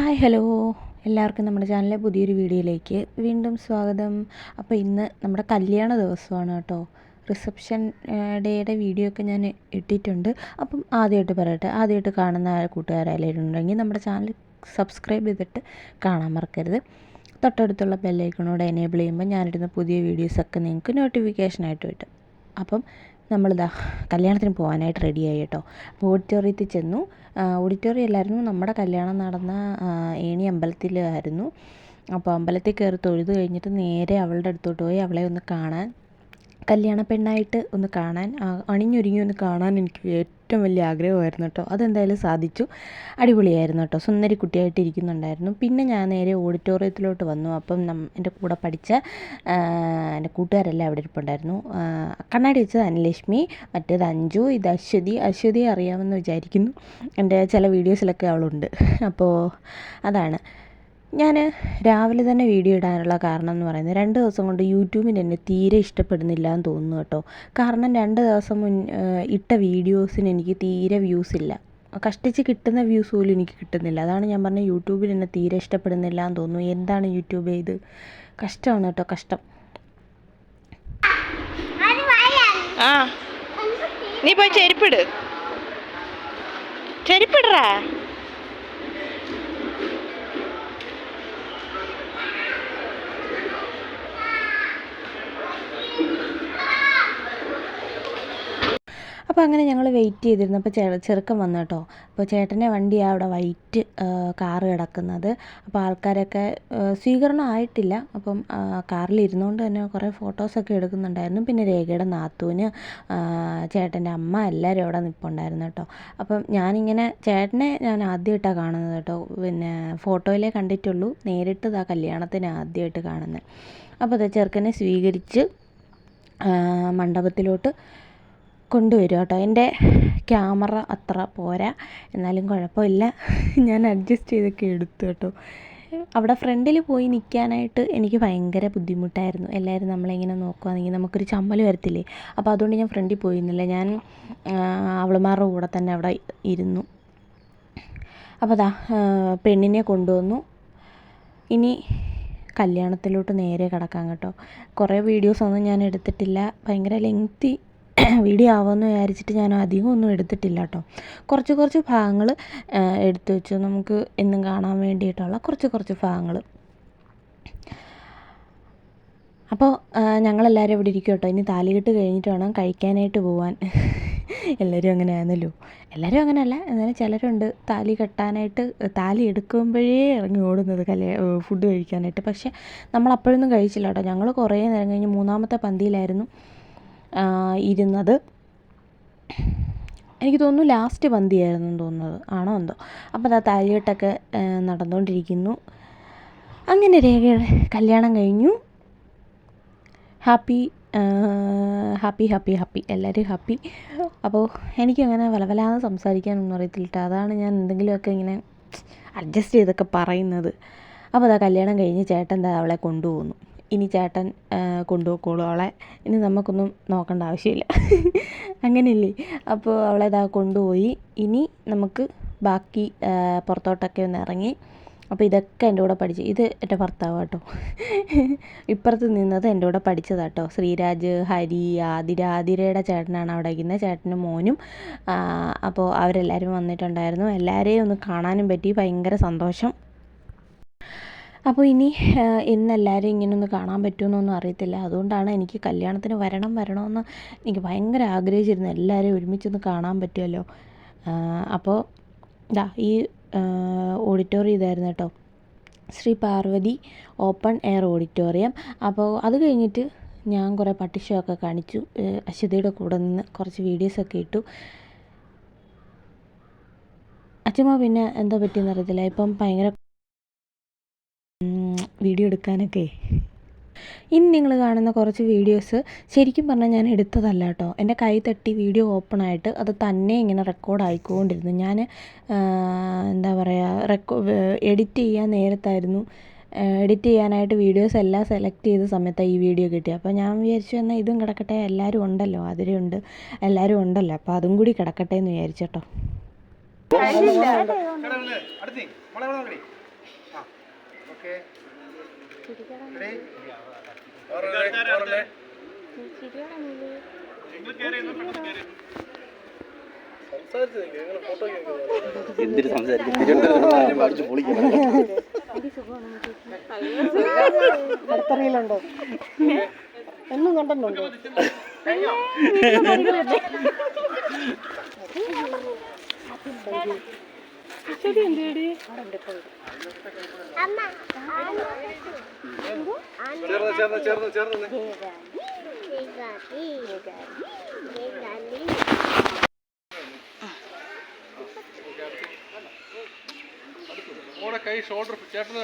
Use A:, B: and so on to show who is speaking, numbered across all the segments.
A: Hi hello. എല്ലാവർക്കും നമ്മുടെ ചാനലിലെ പുതിയൊരു വീഡിയോയിലേക്ക് വീണ്ടും സ്വാഗതം. അപ്പോൾ ഇന്ന് നമ്മുടെ കല്യാണ ദിവസമാണ് കേട്ടോ. റിസപ്ഷൻ ഡേയുടെ വീഡിയോ ഒക്കെ ഞാൻ ഇട്ടിട്ടുണ്ട്. അപ്പം ആദ്യമായിട്ട് പറയട്ടെ ആദ്യമായിട്ട് കാണുന്ന കൂട്ടുകാരായാലും ഉണ്ടെങ്കിൽ നമ്മുടെ ചാനൽ സബ്സ്ക്രൈബ് ചെയ്തിട്ട് കാണാൻ മറക്കരുത്. തൊട്ടടുത്തുള്ള ബെല്ലൈക്കണോട് എനേബിൾ ചെയ്യുമ്പോൾ ഞാനിടുന്ന പുതിയ വീഡിയോസൊക്കെ നിങ്ങൾക്ക് നോട്ടിഫിക്കേഷനായിട്ട് കിട്ടും. അപ്പം നമ്മളിതാ കല്യാണത്തിന് പോകാനായിട്ട് റെഡിയായി കേട്ടോ അപ്പോൾ ഓഡിറ്റോറിയത്തിൽ ചെന്നു. ഓഡിറ്റോറിയം അല്ലായിരുന്നു നമ്മുടെ കല്യാണം നടന്ന ഏണി അമ്പലത്തിലായിരുന്നു അപ്പോൾ അമ്പലത്തിൽ കയറി തൊഴുത് കഴിഞ്ഞിട്ട് നേരെ അവളുടെ അടുത്തോട്ട് പോയി അവളെ ഒന്ന് കാണാൻ കല്യാണ പെണ്ണായിട്ട് ഒന്ന് കാണാൻ അണിഞ്ഞൊരുങ്ങി ഒന്ന് കാണാൻ എനിക്ക് ഏറ്റവും വലിയ ആഗ്രഹമായിരുന്നു കേട്ടോ. അതെന്തായാലും സാധിച്ചു. അടിപൊളിയായിരുന്നു കേട്ടോ. സുന്ദരി കുട്ടിയായിട്ട് ഇരിക്കുന്നുണ്ടായിരുന്നു പിന്നെ ഞാൻ നേരെ ഓഡിറ്റോറിയത്തിലോട്ട് വന്നു. അപ്പം നം എന്റെ കൂടെ പഠിച്ച എന്റെ കൂട്ടുകാരെല്ലാം അവിടെ ഇരിപ്പുണ്ടായിരുന്നു. കണ്ണാടി വെച്ചത് അനലക്ഷ്മി മറ്റേത് അഞ്ജു ഇത് അശ്വതി. അശ്വതി അറിയാമെന്ന് വിചാരിക്കുന്നു. എന്റെ ചില വീഡിയോസിലൊക്കെ അവളുണ്ട്. അപ്പോൾ അതാണ്. ഞാൻ രാവിലെ തന്നെ വീഡിയോ ഇടാനുള്ള കാരണം എന്ന് പറയുന്നത് രണ്ട് ദിവസം കൊണ്ട് യൂട്യൂബിന് എന്നെ തീരെ ഇഷ്ടപ്പെടുന്നില്ല എന്ന് തോന്നുന്നു കേട്ടോ. കാരണം രണ്ട് ദിവസം മുൻ ഇട്ട വീഡിയോസിന് എനിക്ക് തീരെ വ്യൂസ് ഇല്ല. കഷ്ടിച്ച് കിട്ടുന്ന വ്യൂസ് പോലും എനിക്ക് കിട്ടുന്നില്ല. അതാണ് ഞാൻ പറഞ്ഞത് യൂട്യൂബിൽ എന്നെ തീരെ ഇഷ്ടപ്പെടുന്നില്ല എന്ന് തോന്നുന്നു. എന്താണ് യൂട്യൂബ് ചെയ്ത് കഷ്ടമാണ് കേട്ടോ കഷ്ടം.
B: ആ നീ പോയി ചെരുപ്പിട്. ചെരുപ്പിടറാ?
A: അപ്പോൾ അങ്ങനെ ഞങ്ങൾ വെയിറ്റ് ചെയ്തിരുന്നപ്പോൾ ചെ ചെറുക്കൻ വന്നു കേട്ടോ. അപ്പോൾ ചേട്ടന്റെ വണ്ടിയാണ് അവിടെ വൈറ്റ് കാറ് കിടക്കുന്നത്. അപ്പോൾ ആൾക്കാരൊക്കെ സ്വീകരണം ആയിട്ടില്ല. അപ്പം കാറിൽ ഇരുന്നുകൊണ്ട് തന്നെ കുറേ ഫോട്ടോസൊക്കെ എടുക്കുന്നുണ്ടായിരുന്നു. പിന്നെ രേഖയുടെ നാത്തൂന് ചേട്ടന്റെ അമ്മ എല്ലാവരും അവിടെ നിൽപ്പുണ്ടായിരുന്നു കേട്ടോ. അപ്പം ഞാനിങ്ങനെ ചേട്ടനെ ഞാൻ ആദ്യമായിട്ടാണ് കാണുന്നത് കേട്ടോ. പിന്നെ ഫോട്ടോയിലേ കണ്ടിട്ടുള്ളൂ. നേരിട്ട് ഇതാ കല്യാണത്തിന് ആദ്യമായിട്ട് കാണുന്നത്. അപ്പോൾ അത് ചെറുക്കനെ സ്വീകരിച്ച് മണ്ഡപത്തിലോട്ട് കൊണ്ടുവരും കേട്ടോ. എന്റെ ക്യാമറ അത്ര പോരാ. എന്നാലും കുഴപ്പമില്ല. ഞാൻ അഡ്ജസ്റ്റ് ചെയ്തൊക്കെ എടുത്തു കേട്ടോ. അവിടെ ഫ്രണ്ടിൽ പോയി നിൽക്കാനായിട്ട് എനിക്ക് ഭയങ്കര ബുദ്ധിമുട്ടായിരുന്നു. എല്ലാവരും നമ്മളിങ്ങനെ നോക്കുകയാണെങ്കിൽ നമുക്കൊരു ചമ്മൽ വരത്തില്ലേ? അപ്പോൾ അതുകൊണ്ട് ഞാൻ ഫ്രണ്ടിൽ പോയിരുന്നില്ല. ഞാൻ അവളുമാരുടെ കൂടെ തന്നെ അവിടെ ഇരുന്നു. അപ്പോൾ അതാ പെണ്ണിനെ കൊണ്ടുവന്നു. ഇനി കല്യാണത്തിലോട്ട് നേരെ കിടക്കാം കേട്ടോ. കുറേ വീഡിയോസൊന്നും ഞാൻ എടുത്തിട്ടില്ല. ഭയങ്കര ലെങ്തി വീഡിയോ ആവുമെന്ന് വിചാരിച്ചിട്ട് ഞാൻ അധികം ഒന്നും എടുത്തിട്ടില്ല കേട്ടോ. കുറച്ച് കുറച്ച് ഭാഗങ്ങൾ എടുത്തു വെച്ചു. നമുക്ക് എന്നും കാണാൻ വേണ്ടിയിട്ടുള്ള കുറച്ച് കുറച്ച് ഭാഗങ്ങൾ. അപ്പോൾ ഞങ്ങളെല്ലാവരും ഇവിടെ ഇരിക്കും കേട്ടോ. ഇനി താലികെട്ട് കഴിഞ്ഞിട്ട് വേണം കഴിക്കാനായിട്ട് പോവാൻ. എല്ലാവരും അങ്ങനെ ആയിരുന്നല്ലോ എല്ലാവരും അങ്ങനെയല്ല. എന്നാലും ചിലരുണ്ട് താലി കെട്ടാനായിട്ട് താലി എടുക്കുമ്പോഴേ ഇറങ്ങി ഓടുന്നത് കല്യാ ഫുഡ് കഴിക്കാനായിട്ട്. പക്ഷേ നമ്മൾ അപ്പോഴൊന്നും കഴിച്ചില്ല കേട്ടോ. ഞങ്ങൾ കുറേ നേരം കഴിഞ്ഞ് മൂന്നാമത്തെ പന്തിയിലായിരുന്നു. ഇരുന്നത്. എനിക്ക് തോന്നുന്നു ലാസ്റ്റ് പന്തിയായിരുന്നു തോന്നുന്നത്. ആണോ എന്തോ? അപ്പോൾ അത് താലികെട്ടൊക്കെ നടന്നുകൊണ്ടിരിക്കുന്നു അങ്ങനെ രേഖയുടെ കല്യാണം കഴിഞ്ഞു. Happy happy happy happy. എല്ലാവരും ഹാപ്പി. അപ്പോൾ എനിക്കങ്ങനെ വലവലാന്ന് സംസാരിക്കാനൊന്നും അറിയത്തില്ല അതാണ് ഞാൻ എന്തെങ്കിലുമൊക്കെ ഇങ്ങനെ അഡ്ജസ്റ്റ് ചെയ്തൊക്കെ പറയുന്നത്. അപ്പോൾ അതാ കല്യാണം കഴിഞ്ഞ് ചേട്ടൻ അവളെ കൊണ്ടുപോകുന്നു. ഇനി ചേട്ടൻ കൊണ്ടുപോയിക്കോളും അവളെ. ഇനി നമുക്കൊന്നും നോക്കേണ്ട ആവശ്യമില്ല. അങ്ങനെയല്ലേ? അപ്പോൾ അവളെ ഇതാ കൊണ്ടുപോയി. ഇനി നമുക്ക് ബാക്കി പുറത്തോട്ടൊക്കെ ഒന്ന് ഇറങ്ങി. അപ്പോൾ ഇതൊക്കെ എന്റെ കൂടെ പഠിച്ചു ഇത് എന്റെ ഭർത്താവ് കേട്ടോ. ഇപ്പുറത്ത് നിന്നത് എന്റെ കൂടെ പഠിച്ചതാട്ടോ ശ്രീരാജ് ഹരി ആതിര ആതിരയുടെ ചേട്ടനാണ് അവിടെ ഇരിക്കുന്നത്. ചേട്ടനും മോനും അപ്പോൾ അവരെല്ലാവരും വന്നിട്ടുണ്ടായിരുന്നു. എല്ലാവരെയും ഒന്ന് കാണാനും പറ്റി. ഭയങ്കര സന്തോഷം. അപ്പോൾ ഇനി ഇന്ന് എല്ലാവരും ഇങ്ങനെ ഒന്ന് കാണാൻ പറ്റുമെന്നൊന്നും അറിയത്തില്ല. അതുകൊണ്ടാണ് എനിക്ക് കല്യാണത്തിന് വരണം വരണമെന്ന് എനിക്ക് ഭയങ്കര ആഗ്രഹിച്ചിരുന്നു എല്ലാവരെയും ഒരുമിച്ചൊന്ന് കാണാൻ പറ്റുമല്ലോ. അപ്പോൾ ഇതാ ഈ ഓഡിറ്റോറിയം ഇതായിരുന്നു കേട്ടോ. Shri Parvathi open air auditorium. അപ്പോൾ അത് കഴിഞ്ഞിട്ട് ഞാൻ കുറേ പട്ടിഷമൊക്കെ കാണിച്ചു. അശ്വതിയുടെ കൂടെ നിന്ന് കുറച്ച് വീഡിയോസൊക്കെ ഇട്ടു. അച്ഛമ്മ പിന്നെ എന്താ പറ്റിയെന്ന് അറിയത്തില്ല. ഇപ്പം ഭയങ്കര വീഡിയോ എടുക്കാനൊക്കെ. ഇന്ന് നിങ്ങൾ കാണുന്ന കുറച്ച് വീഡിയോസ് ശരിക്കും പറഞ്ഞാൽ ഞാൻ എടുത്തതല്ല കേട്ടോ. എന്റെ കൈ തട്ടി വീഡിയോ ഓപ്പൺ ആയിട്ട് അത് തന്നെ ഇങ്ങനെ റെക്കോർഡ് ആയിക്കൊണ്ടിരുന്നു. ഞാൻ എന്താ പറയുക റെക്കോ എഡിറ്റ് ചെയ്യാൻ നേരത്തായിരുന്നു. എഡിറ്റ് ചെയ്യാനായിട്ട് വീഡിയോസ് എല്ലാം സെലക്ട് ചെയ്ത സമയത്താണ് ഈ വീഡിയോ കിട്ടിയത് അപ്പോൾ ഞാൻ വിചാരിച്ചു എന്നാൽ ഇതും കിടക്കട്ടെ എല്ലാവരും ഉണ്ടല്ലോ അതിലുണ്ട് എല്ലാവരും ഉണ്ടല്ലോ. അപ്പോൾ അതും കൂടി കിടക്കട്ടെ എന്ന് വിചാരിച്ചു കേട്ടോ.
C: ഓക്കെ.
D: എന്തിനു സംസാരിക്കും തിരുവനന്തപുരം അടിച്ചു പൊളിക്കണം.
E: അടുത്തറിയിലുണ്ടോ എന്നും കണ്ടിട്ടുണ്ടോ
C: ചേർന്ന് ചേർന്ന് ചേർന്ന് ചേർന്ന്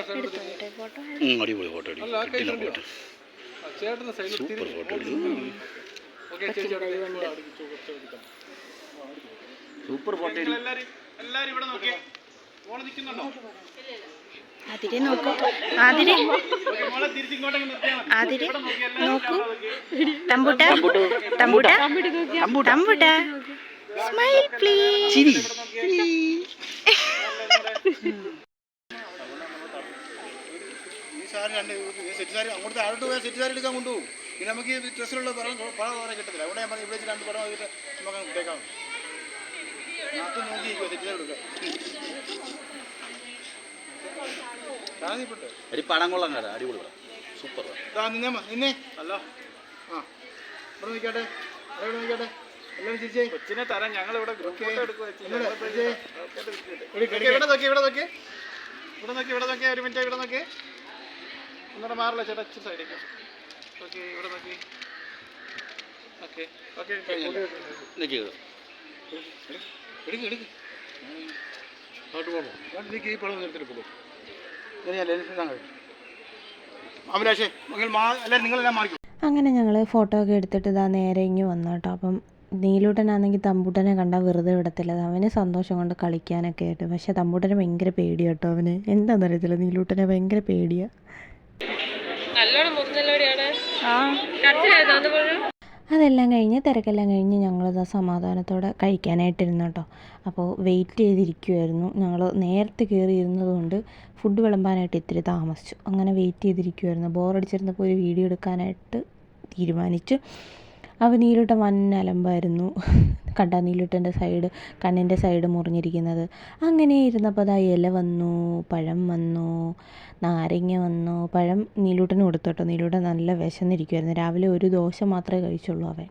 C: സൈഡിൽ
D: അടിപൊളി ഫോട്ടോ അടി.
C: അല്ല ആ കൈ
D: കിട്ടില്ല
C: ഫ്രണ്ടിൽ
D: ഫോട്ടോ.
C: ചേട്ടന്റെ സൈഡിൽ
D: സൂപ്പർ ഫോട്ടോ
C: എടുക്കാം.
D: സൂപ്പർ ഫോട്ടോ
C: എല്ലാരും ഇവിടെ നോക്കിയേ
B: അതിരെ നോക്കൂ. അതിരെ അതിരെ
C: നോക്കി തമ്പൂട്ട.
B: തമ്പുട്ട. തമ്പുട്ട. തമ്പുട്ട സ്മൈൽ പ്ലീസ്
C: അങ്ങോട്ട് താഴോട്ട് പോയാൽ സെറ്റ് സാരി എടുക്കാൻ കൊണ്ടുപോകും. പിന്നെ നമുക്ക് ഈ ഡ്രസ്സിലുള്ള പടം പടം വേറെ കിട്ടത്തില്ല. അവിടെ നമ്മൾ ഇവിടെ വെച്ച് രണ്ട് പടം നമുക്ക് ഇട്ടേക്കാം. നോക്കി സെറ്റ് സാരി എടുക്കാം.
D: ഒരു പടം കൊള്ളാൻ കേട്ടോ അടിപൊളി പടം. സൂപ്പർ
C: നിന്നേ അല്ല ആ. ഇവിടെ നിൽക്കട്ടെ. ഇവിടെ നിൽക്കട്ടെ. എല്ലാവരും ചിരിച്ചേ കൊച്ചിനെ തരാം ഞങ്ങൾ ഇവിടെ ഇവിടെ നോക്കി ഇവിടെ നോക്കി ഇവിടെ നോക്കി. ഇവിടെ നോക്കി ഒരു മിനിറ്റ് ഇവിടെ നോക്കി. ഒന്നുകൂടെ മാറില്ല ചേട്ടാ. ഇച്ചിരി സൈഡിലേക്ക് ഓക്കെ ഇവിടെ നോക്കി. ഓക്കെ ഓക്കെ
D: നിൽക്കുക
C: എടുക്ക് എടുക്ക്. അങ്ങോട്ട് പോകണോ ഈ പടം നിർത്തിയെടുക്കുള്ളൂ അഭിലാഷേ എല്ലാവരും നിങ്ങളെല്ലാം മാറിക്കും.
A: അങ്ങനെ ഞങ്ങൾ ഫോട്ടോ ഒക്കെ എടുത്തിട്ട് ഇതാ നേരെ ഇങ്ങ് വന്നു കേട്ടോ. അപ്പം നീലൂട്ടനാണെങ്കിൽ തമ്പൂട്ടനെ കണ്ടാൽ വെറുതെ വിടത്തില്ല. അവന് സന്തോഷം കൊണ്ട് കളിക്കാനൊക്കെ ആയിട്ട്. പക്ഷെ തമ്പൂട്ടന് ഭയങ്കര പേടി കേട്ടോ അവന്. എന്താണെന്നറിയത്തില്ല നീലൂട്ടനെ ഭയങ്കര പേടിയാണ് അതെല്ലാം കഴിഞ്ഞ് തിരക്കെല്ലാം കഴിഞ്ഞ് ഞങ്ങളത് സമാധാനത്തോടെ കഴിക്കാനായിട്ടിരുന്നു കേട്ടോ അപ്പോൾ വെയിറ്റ് ചെയ്തിരിക്കുമായിരുന്നു ഞങ്ങൾ നേരത്തെ കയറി ഇരുന്നതുകൊണ്ട് ഫുഡ് വിളമ്പാനായിട്ട് ഇത്തിരി താമസിച്ചു. അങ്ങനെ വെയിറ്റ് ചെയ്തിരിക്കുമായിരുന്നു ബോറടിച്ചിരുന്നപ്പോൾ ഒരു വീഡിയോ എടുക്കാനായിട്ട് തീരുമാനിച്ചു. അപ്പോൾ വൻ അലമ്പായിരുന്നു കണ്ടാ നീലൂട്ടന്റെ സൈഡ് കണ്ണിന്റെ സൈഡ് മുറിഞ്ഞിരിക്കുന്നത്. അങ്ങനെ ഇരുന്നപ്പോൾ അതാ ഇല വന്നു പഴം വന്നു നാരങ്ങ വന്നു. പഴം നീലൂട്ടന് കൊടുത്തു കേട്ടോ. നീലൂട്ടൻ നല്ല വിശന്നിരിക്കുമായിരുന്നു രാവിലെ ഒരു ദോശ മാത്രമേ കഴിച്ചുള്ളൂ അവൻ.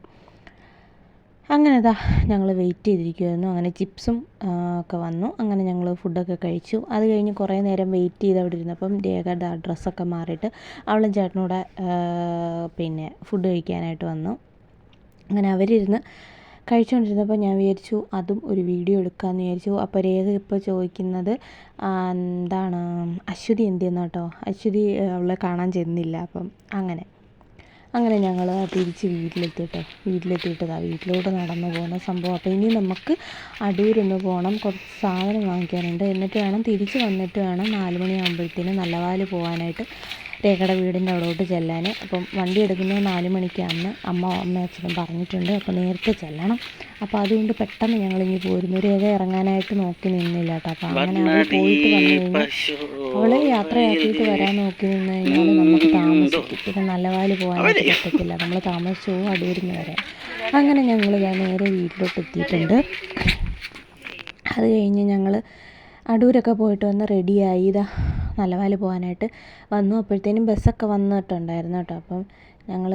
A: അങ്ങനെ ഇതാ ഞങ്ങൾ വെയിറ്റ് ചെയ്തിരിക്കുമായിരുന്നു അങ്ങനെ ചിപ്സും ഒക്കെ വന്നു. അങ്ങനെ ഞങ്ങൾ ഫുഡൊക്കെ കഴിച്ചു. അത് കഴിഞ്ഞ് കുറേ നേരം വെയിറ്റ് ചെയ്ത് അവിടെ ഇരുന്നപ്പം രേഖയുടെ ഡ്രസ്സൊക്കെ മാറിയിട്ട് അവളും ചേട്ടനൂടെ പിന്നെ ഫുഡ് കഴിക്കാനായിട്ട് വന്നു. അങ്ങനെ അവരിരുന്ന് കഴിച്ചുകൊണ്ടിരുന്നപ്പോൾ ഞാൻ വിചാരിച്ചു അതും ഒരു വീഡിയോ എടുക്കാമെന്ന് വിചാരിച്ചു. അപ്പോൾ രേഖ ഇപ്പോൾ ചോദിക്കുന്നത് എന്താണ്? അശ്വതി എന്ത് ചെയ്യുന്ന കേട്ടോ? അശ്വതി അവളെ കാണാൻ ചെന്നില്ല. അപ്പം അങ്ങനെ. അങ്ങനെ ഞങ്ങൾ തിരിച്ച് വീട്ടിലെത്തിയിട്ട്. വീട്ടിലെത്തിയിട്ടതാ. വീട്ടിലോട്ട് നടന്നു പോകുന്ന സംഭവം. അപ്പോൾ ഇനി നമുക്ക് അടൂരൊന്ന് പോകണം. കുറച്ച് സാധനം വാങ്ങിക്കാനുണ്ട്. എന്നിട്ട് വേണം തിരിച്ച് വന്നിട്ട് വേണം നാല് മണിയാകുമ്പോഴത്തേനും നല്ലവാൽ പോകാനായിട്ട് രേഖയുടെ വീടിന്റെ അവിടോട്ട് ചെല്ലാൻ. അപ്പം വണ്ടി എടുക്കുന്നത് നാല് മണിക്കാണെന്ന് അമ്മ അമ്മ അച്ഛനും പറഞ്ഞിട്ടുണ്ട്. അപ്പോൾ നേരത്തെ ചെല്ലണം. അപ്പോൾ അതുകൊണ്ട് പെട്ടെന്ന് ഞങ്ങൾ ഇനി പോരുന്നു. രേഖ ഇറങ്ങാനായിട്ട് നോക്കി നിന്നില്ല കേട്ടോ. അപ്പോൾ അങ്ങനെ അവൾ പോയിട്ട് വന്നു കഴിഞ്ഞാൽ അവളെ യാത്രയാക്കിയിട്ട് വരാൻ നോക്കി നിന്ന് കഴിഞ്ഞാൽ നമുക്ക് താമസിക്കും. പിന്നെ നല്ലവാൽ പോകാനായിട്ട് പറ്റത്തില്ല. നമ്മൾ താമസിച്ചു പോകും അടൂരിന്ന് വരെ. അങ്ങനെ ഞങ്ങൾ ഞാൻ നേരെ വീട്ടിലോട്ട് എത്തിയിട്ടുണ്ട്. അത് കഴിഞ്ഞ് ഞങ്ങൾ അടൂരൊക്കെ പോയിട്ട് വന്ന് റെഡിയായി ഇതാ നല്ലവാൽ പോകാനായിട്ട് വന്നു. അപ്പോഴത്തേനും ബസ്സൊക്കെ വന്നിട്ടുണ്ടായിരുന്നു കേട്ടോ. അപ്പം ഞങ്ങൾ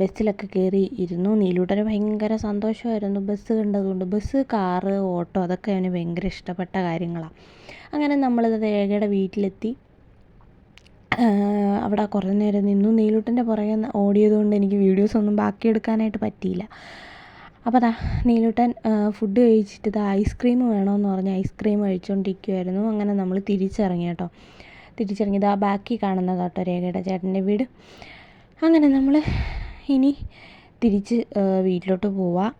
A: ബസ്സിലൊക്കെ കയറി ഇരുന്നു. നീലൂട്ടന് ഭയങ്കര സന്തോഷമായിരുന്നു ബസ് കണ്ടതുകൊണ്ട്. ബസ് കാറ് ഓട്ടോ അതൊക്കെ അവന് ഭയങ്കര ഇഷ്ടപ്പെട്ട കാര്യങ്ങളാണ് അങ്ങനെ നമ്മളിത് രേഖയുടെ വീട്ടിലെത്തി. അവിടെ കുറേ നേരം നിന്നു. നീലൂട്ടന്റെ പുറകെ ഓടിയതുകൊണ്ട് എനിക്ക് വീഡിയോസ് ഒന്നും ബാക്കിയെടുക്കാനായിട്ട് പറ്റിയില്ല. അപ്പോൾ അതാ നീലൂട്ടൻ ഫുഡ് കഴിച്ചിട്ട് ദാ ഐസ്ക്രീം വേണമെന്ന് പറഞ്ഞ് ഐസ്ക്രീം കഴിച്ചുകൊണ്ടിരിക്കുമായിരുന്നു അങ്ങനെ നമ്മൾ തിരിച്ചിറങ്ങി കേട്ടോ. തിരിച്ചിറങ്ങി ആ ബാക്കി കാണുന്നത് കേട്ടോ രേഖയുടെ ചേട്ടന്റെ വീട്. അങ്ങനെ നമ്മൾ ഇനി തിരിച്ച് വീട്ടിലോട്ട് പോവാം.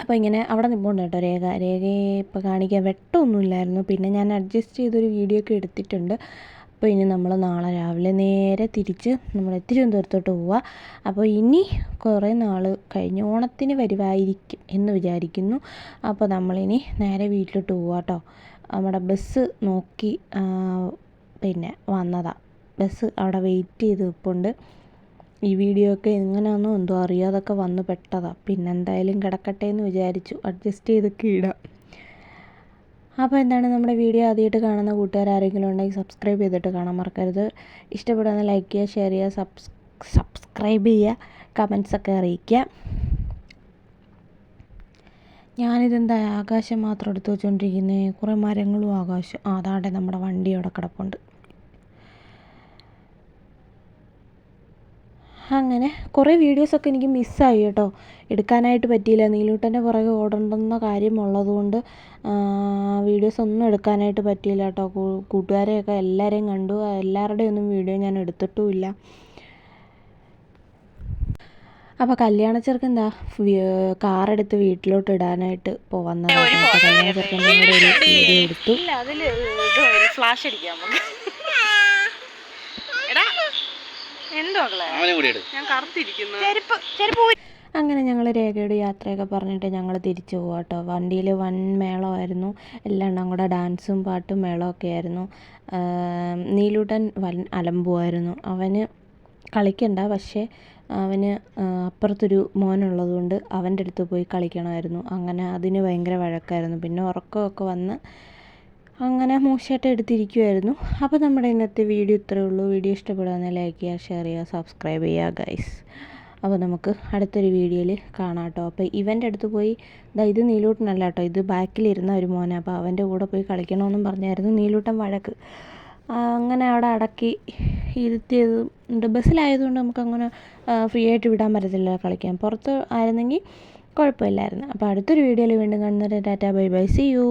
A: അപ്പോൾ ഇങ്ങനെ അവിടെ നിൽപ്പുണ്ട് കേട്ടോ രേഖ. രേഖയെ ഇപ്പോൾ കാണിക്കാൻ വെട്ടമൊന്നുമില്ലായിരുന്നു. പിന്നെ ഞാൻ അഡ്ജസ്റ്റ് ചെയ്തൊരു വീഡിയോ ഒക്കെ എടുത്തിട്ടുണ്ട്. അപ്പോൾ ഇനി നമ്മൾ നാളെ രാവിലെ നേരെ തിരിച്ച് നമ്മൾ തിരുവനന്തപുരത്തോട്ട് പോവുക അപ്പോൾ ഇനി കുറേ നാൾ കഴിഞ്ഞ് ഓണത്തിന് വരുവായിരിക്കും എന്ന് വിചാരിക്കുന്നു. അപ്പോൾ നമ്മളിനി നേരെ വീട്ടിലോട്ട് പോവാം കേട്ടോ. നമ്മുടെ ബസ് നോക്കി പിന്നെ വന്നതാണ് ബസ് അവിടെ വെയിറ്റ് ചെയ്ത് നിൽപ്പുണ്ട് ഈ വീഡിയോ ഒക്കെ എങ്ങനെയാണെന്നോ എന്തോ അറിയാതൊക്കെ വന്ന് പെട്ടതാണ് പിന്നെ എന്തായാലും കിടക്കട്ടെ എന്ന് വിചാരിച്ചു. അഡ്ജസ്റ്റ് ചെയ്തൊക്കെ ഇടാം. അപ്പോൾ എന്താണ് നമ്മുടെ വീഡിയോ ആദ്യമായിട്ട് കാണുന്ന കൂട്ടുകാർ ആരെങ്കിലും ഉണ്ടെങ്കിൽ സബ്സ്ക്രൈബ് ചെയ്തിട്ട് കാണാൻ മറക്കരുത്. ഇഷ്ടപ്പെടുന്ന ലൈക്ക് ചെയ്യുക ഷെയർ ചെയ്യുക സബ്സ് സബ്സ്ക്രൈബ് ചെയ്യുക കമൻസ് ഒക്കെ അറിയിക്കുക. ഞാനിതെന്താ ആകാശം മാത്രം എടുത്തു വെച്ചുകൊണ്ടിരിക്കുന്നത് കുറേ മരങ്ങളും ആകാശം. അതാണ്ട് നമ്മുടെ വണ്ടി അവിടെ കിടപ്പുണ്ട്. അങ്ങനെ കുറേ വീഡിയോസൊക്കെ എനിക്ക് മിസ്സായി കേട്ടോ. എടുക്കാനായിട്ട് പറ്റിയില്ല. നീലൂട്ടന്റെ പുറകെ ഓടണ്ടെന്ന കാര്യം ഉള്ളതുകൊണ്ട് വീഡിയോസ് ഒന്നും എടുക്കാനായിട്ട് പറ്റിയില്ല കേട്ടോ. കൂട്ടുകാരെയൊക്കെ എല്ലാവരെയും കണ്ടു. എല്ലാവരുടെയൊന്നും വീഡിയോ ഞാൻ എടുത്തിട്ടുമില്ല. അപ്പോൾ കല്യാണ ചെറുക്കൻ എന്താ കാറെടുത്ത് വീട്ടിലോട്ട് ഇടാനായിട്ട് പോവന്നതാണ് അപ്പോൾ കല്യാണ ചെറുക്കന്റെ കൂടെ ഒരു വീഡിയോ എടുത്തു.
B: ഇല്ല അതിൽ ഫ്ലാഷ് അടിക്കാം നമുക്ക്. എടാ എന്തോ മക്കളെ?
D: എടു
B: ഞാൻ കറുത്തിരിക്കുന്നു. ചെരുപ്പ് ചെരുപ്പ്
A: അങ്ങനെ ഞങ്ങൾ രേഖയുടെ യാത്രയൊക്കെ പറഞ്ഞിട്ട് ഞങ്ങൾ തിരിച്ചു പോവാം കേട്ടോ വണ്ടിയിൽ വൻ മേളമായിരുന്നു. എല്ലാം കൂടെ ഡാൻസും പാട്ടും മേളമൊക്കെ ആയിരുന്നു. നീലൂട്ടൻ വൻ അലമ്പുമായിരുന്നു. അവന് കളിക്കണ്ട പക്ഷേ അവന് അപ്പുറത്തൊരു മോനുള്ളത് കൊണ്ട് അവന്റെ അടുത്ത് പോയി കളിക്കണമായിരുന്നു. അങ്ങനെ അതിന് ഭയങ്കര വഴക്കായിരുന്നു. പിന്നെ ഉറക്കമൊക്കെ വന്ന് അങ്ങനെ മൂശയായിട്ട് എടുത്തിരിക്കുമായിരുന്നു അപ്പോൾ നമ്മുടെ ഇന്നത്തെ വീഡിയോ ഇത്രയേ ഉള്ളൂ. വീഡിയോ ഇഷ്ടപ്പെടുകയാണെങ്കിൽ ലൈക്ക് ചെയ്യുക ഷെയർ ചെയ്യുക സബ്സ്ക്രൈബ് ചെയ്യുക ഗൈസ് അപ്പോൾ നമുക്ക് അടുത്തൊരു വീഡിയോയിൽ കാണാം കേട്ടോ. അപ്പോൾ ഇവന്റെ അടുത്ത് പോയി ഇതാ ഇത് നീലൂട്ടനല്ല കേട്ടോ. ഇത് ബാക്കിലിരുന്ന ഒരു മോനാണ്. അപ്പോൾ അവന്റെ കൂടെ പോയി കളിക്കണമെന്നും പറഞ്ഞായിരുന്നു. നീലൂട്ടൻ വഴക്ക് അങ്ങനെ അവിടെ അടക്കി ഇരുത്തിയതുണ്ട് ബസ്സിലായതുകൊണ്ട് നമുക്കങ്ങനെ ഫ്രീ ആയിട്ട് വിടാൻ പറ്റത്തില്ല കളിക്കാൻ. പുറത്ത് ആയിരുന്നെങ്കിൽ കുഴപ്പമില്ലായിരുന്നു. അപ്പോൾ അടുത്തൊരു വീഡിയോയിൽ വീണ്ടും കാണുന്നവരെ tata bye bye. See you